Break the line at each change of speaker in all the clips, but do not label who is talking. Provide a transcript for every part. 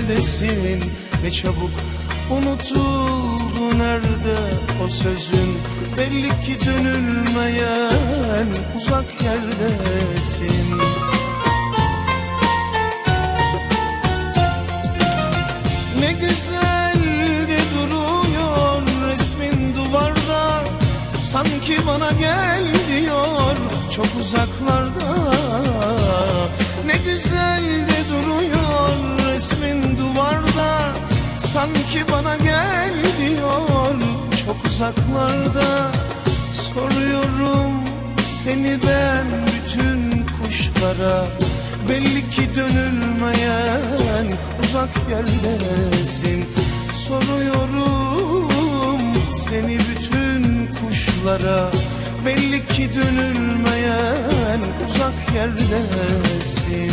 neredesin Ne çabuk unutuldu nerede o sözün? Belli ki dönülmeyen uzak yerdesin. Ne güzel de duruyor resmin duvarda. Sanki bana gel diyor çok uzaklarda. Ne güzel Sanki bana gel diyor. Çok uzaklarda Soruyorum seni ben bütün kuşlara. Belli ki dönülmeyen uzak yerdesin. Soruyorum seni bütün kuşlara. Belli ki dönülmeyen uzak yerdesin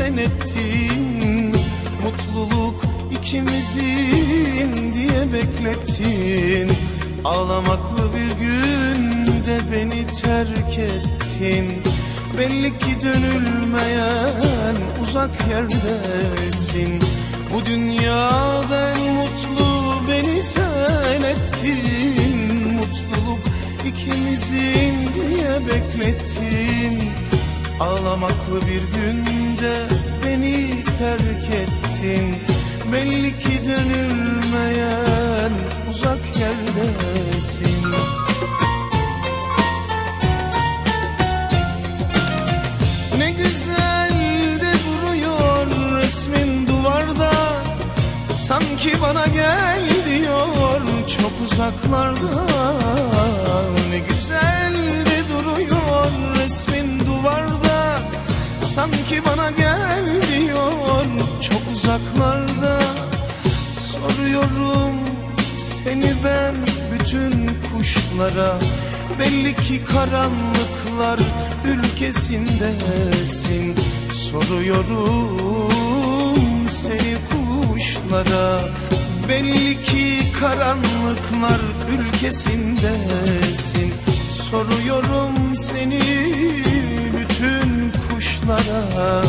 sen ettin. Mutluluk ikimizin diye beklettin. Ağlamaklı bir günde beni terk ettin. Belli ki dönülmeyen uzak yerdesin. Bu dünyada en mutlu beni sen ettin. Mutluluk ikimizin diye beklettin Ağlamaklı bir günde beni terk ettin. Belli ki dönülmeyen uzak yerdesin. Ne güzel de duruyor resmin duvarda. Sanki bana gel diyor çok uzaklarda. Ne güzel uzaklarda Soruyorum seni ben bütün kuşlara. Belli ki karanlıklar ülkesindesin. Soruyorum seni kuşlara. Belli ki karanlıklar ülkesindesin. Soruyorum seni bütün kuşlara.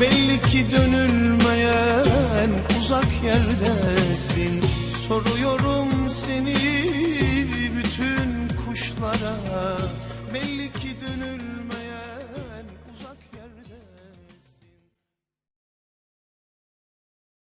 Belli ki dönülmeyen uzak yerdesin Soruyorum seni bütün kuşlara. Belli ki dönülmeyen